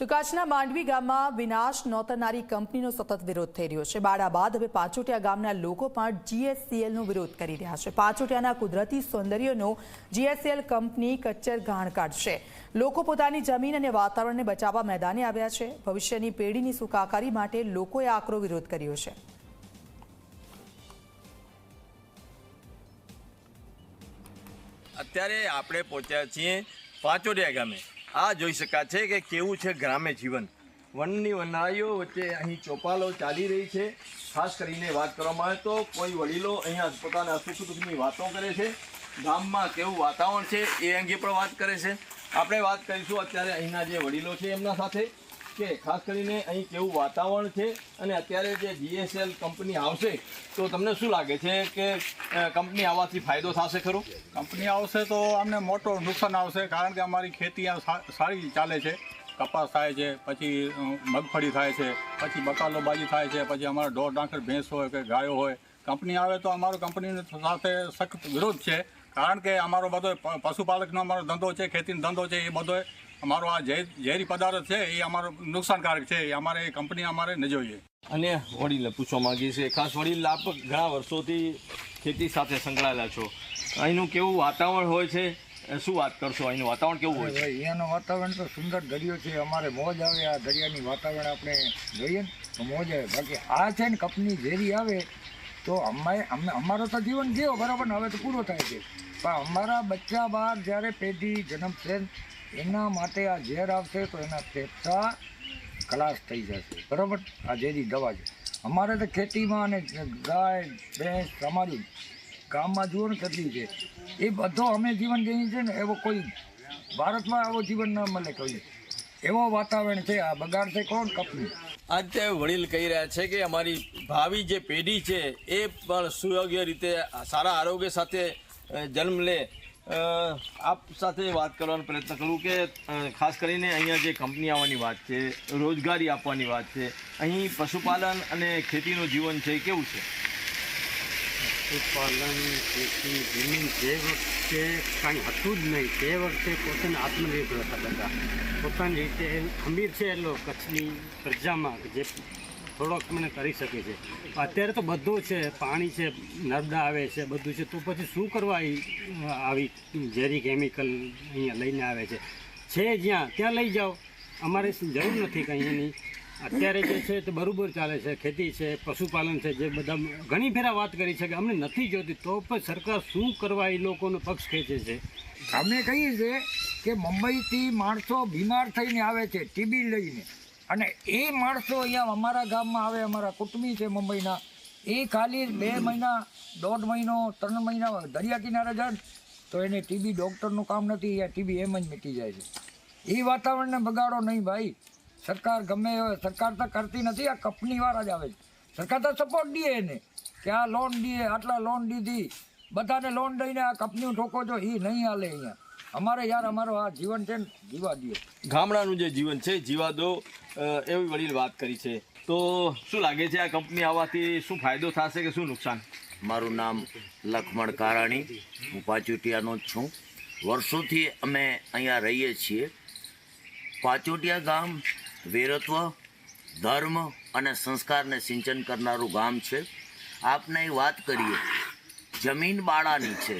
તો કચ્છના માંડવી ગામમાં વિનાશ નોતરનારી કંપનીનો સતત વિરોધ થઈ રહ્યો છે. બાળા બાદ હવે પાંચોટિયા ગામના લોકો પણ જીએસસીએલનો વિરોધ કરી રહ્યા છે. પાંચોટિયાના કુદરતી સૌંદર્યનો જીએસસીએલ કંપની કચ્છર ગાણ કાઢશે. લોકો પોતાની જમીન અને વાતાવરણને બચાવવા મેદાને આવ્યા છે. ભવિષ્યની પેઢીની સુખાકારી માટે લોકોએ આકરો વિરોધ કર્યો છે. અત્યારે આપણે પહોંચ્યા છીએ પાંચોડિયા ગામે. આ જોઈ શકાય છે કે કેવું છે ગ્રામ્ય જીવન. વનની વનાઈઓ વચ્ચે અહીં ચોપાલો ચાલી રહી છે. ખાસ કરીને વાત કરવામાં આવે તો કોઈ વડીલો અહીંયા પોતાના સુખ દુઃખની વાતો કરે છે. ગામમાં કેવું વાતાવરણ છે એ અંગે પણ વાત કરે છે. આપણે વાત કરીશું અત્યારે અહીંના જે વડીલો છે એમના સાથે. કે ખાસ કરીને અહીં કેવું વાતાવરણ છે અને અત્યારે જે જીએસએલ કંપની આવશે, તો તમને શું લાગે છે કે કંપની આવવાથી ફાયદો થશે ખરો? કંપની આવશે તો અમને મોટો નુકસાન આવશે, કારણ કે અમારી ખેતી સારી ચાલે છે. કપાસ થાય છે, પછી મગફળી થાય છે, પછી બકાલોબાજી થાય છે, પછી અમારા ઢોર, ડાંખર, ભેંસ હોય કે ગાયો હોય. કંપની આવે તો અમારો કંપની સાથે સખત વિરોધ છે, કારણ કે અમારો બધો પશુપાલકનો અમારો ધંધો છે, ખેતીનો ધંધો છે, એ બધો અમારો આ ઝેરી પદાર્થ છે એ અમારો નુકસાનકારક છે એ અમારે એ કંપની અમારે ન જોઈએ. અને વડીલ પૂછવા માંગીએ છીએ ખાસ વડીલ આપ ઘણા વર્ષોથી ખેતી સાથે સંકળાયેલા છો. અહીંનું કેવું વાતાવરણ હોય છે? શું વાત કરશો? અહીંનું વાતાવરણ કેવું હોય છે? અહીંયાનું વાતાવરણ તો સુંદર દરિયો છે અમારે મોજ આવે આ દરિયાની વાતાવરણ આપણે જોઈએ ને તો મોજ આવે. બાકી આ છે ને કંપની ઝેરી આવે તો અમારે અમે અમારો તો જીવન ગયો બરાબર ને? હવે તો પૂરો થાય છે. પણ અમારા બચ્ચા બાર જ્યારે પેઢી જન્મશે એના માટે આ ઝેર આવશે તો એના ફેફસા ખલાસ થઈ જશે. બરાબર? આ ઝેરી દવા છે. અમારે તો ખેતીમાં અને ગાય, ભેંસ અમારી ગામમાં જુઓ ને કેટલી છે. એ બધો અમે જીવન જીવીએ છીએ ને, એવો કોઈ ભારતમાં આવો જીવન ન મળે કોઈ. એવો વાતાવરણ છે, આ બગાડ છે કોણ? કંપની. આજે વડીલ કહી રહ્યા છે કે અમારી ભાવિ જે પેઢી છે, એ પણ સુયોગ્ય રીતે સારા આરોગ્ય સાથે જન્મ લે. આપ સાથે વાત કરવાનો પ્રયત્ન કરું કે ખાસ કરીને અહીંયા જે કંપની આવવાની વાત છે, રોજગારી આપવાની વાત છે, અહીં પશુપાલન અને ખેતીનું જીવન છે કેવું છે? પશુપાલન, ખેતી, જમીન જે વખતે કાંઈ હતું જ નહીં, તે વખતે પોતાને આત્મનિર્ભર હતા પોતાની રીતે અમીર છે એટલો કચ્છની પ્રજામાં, જે થોડોક મને કરી શકે છે. અત્યારે તો બધું છે, પાણી છે, નર્મદા આવે છે, બધું છે. તો પછી શું કરવા આવી ઝેરી કેમિકલ અહીંયા લઈને આવે છે? છે જ્યાં, ત્યાં લઈ જાઓ. અમારે જરૂર નથી કંઈ એની. અત્યારે જે છે તે બરાબર ચાલે છે, ખેતી છે, પશુપાલન છે, જે બધા ઘણી ફેરા વાત કરી છે કે અમને નથી જોતી તો પણ સરકાર શું કરવા એ લોકોનો પક્ષ ખેંચે છે? અમે કહીએ છીએ કે મુંબઈથી માણસો બીમાર થઈને આવે છે, ટીબી લઈને. અને એ માણસો અહીંયા અમારા ગામમાં આવે, અમારા કુટુંબી છે મુંબઈના. એ ખાલી બે મહિના, દોઢ મહિનો, ત્રણ મહિના દરિયા કિનારે જાય તો એને ટીબી ડૉક્ટરનું કામ નથી, અહીંયા ટીબી એમ જ મીટી જાય છે. એ વાતાવરણને બગાડો નહીં ભાઈ. સરકાર ગમે, સરકાર તો કરતી નથી, આ કંપનીવાળા જ આવે છે. સરકાર તો સપોર્ટ દે એને કે આ લોન દે, આટલા લોન દીધી. બધાને લોન દઈને આ કંપનીઓ ઠોકો છો એ નહીં હાલે અહીંયા. અમારે યાર અમારો આ જીવન છે ને જીવા દો ગામડાનું જે જીવન છે જીવા દો એવી વડીલ વાત કરી છે. તો શું લાગે છે આ કંપની આવવાથી શું ફાયદો થશે કે શું નુકસાન? મારું નામ લખમણ કારાણી. હું પાચોટિયાનો જ છું. વર્ષોથી અમે અહીંયા રહીએ છીએ. પાચોટિયા ગામ વેરત્વ ધર્મ અને સંસ્કારને સિંચન કરનારું ગામ છે. આપને વાત કરીએ. જમીન બાળાની છે.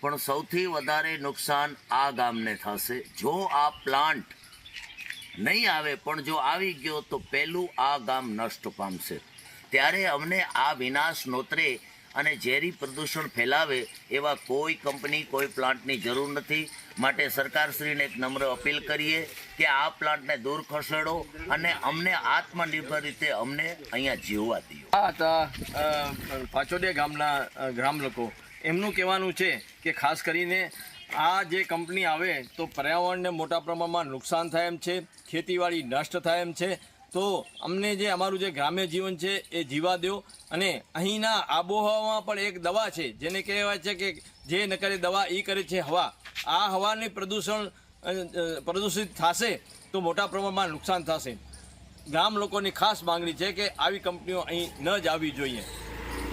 પણ સૌથી વધારે નુકસાન આ ગામને થશે. જો આ પ્લાન્ટ નહીં આવે, પણ જો આવી ગયો, તો પહેલું આ ગામ નષ્ટ પામશે. ત્યારે અમને આ વિનાશ નોતરે અને ઝેરી પ્રદૂષણ ફેલાવે એવા કોઈ કંપની, કોઈ પ્લાન્ટની જરૂર નથી. માટે સરકારશ્રીને એક નમ્ર અપીલ કરીએ કે આ પ્લાન્ટને દૂર ખસેડો અને અમને આત્મનિર્ભર રીતે અમને અહીંયા જીવવા દો. આ હતા પાછોડિયા ગામના ગ્રામ લોકો એમનું કહેવાનું છે કે ખાસ કરીને આ જે કંપની આવે તો પર્યાવરણને મોટા પ્રમાણમાં નુકસાન થાય એમ છે, ખેતીવાડી નષ્ટ થાય એમ છે, તો અમને જે અમારું જે ગ્રામ્ય જીવન છે એ જીવા દો. અને અહીંના આબોહવામાં પણ એક દવા છે, જેને કહેવાય છે કે જે ન કરે દવા એ કરે છે હવા. આ હવાને પ્રદૂષણ પ્રદૂષિત થશે તો મોટા પ્રમાણમાં નુકસાન થશે. ગામ લોકોની ખાસ માંગણી છે કે આવી કંપનીઓ અહીં ન જ આવવી જોઈએ.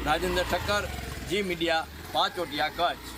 Rajendra Thakkar, Zee media. પાંચોટિયા Kutch.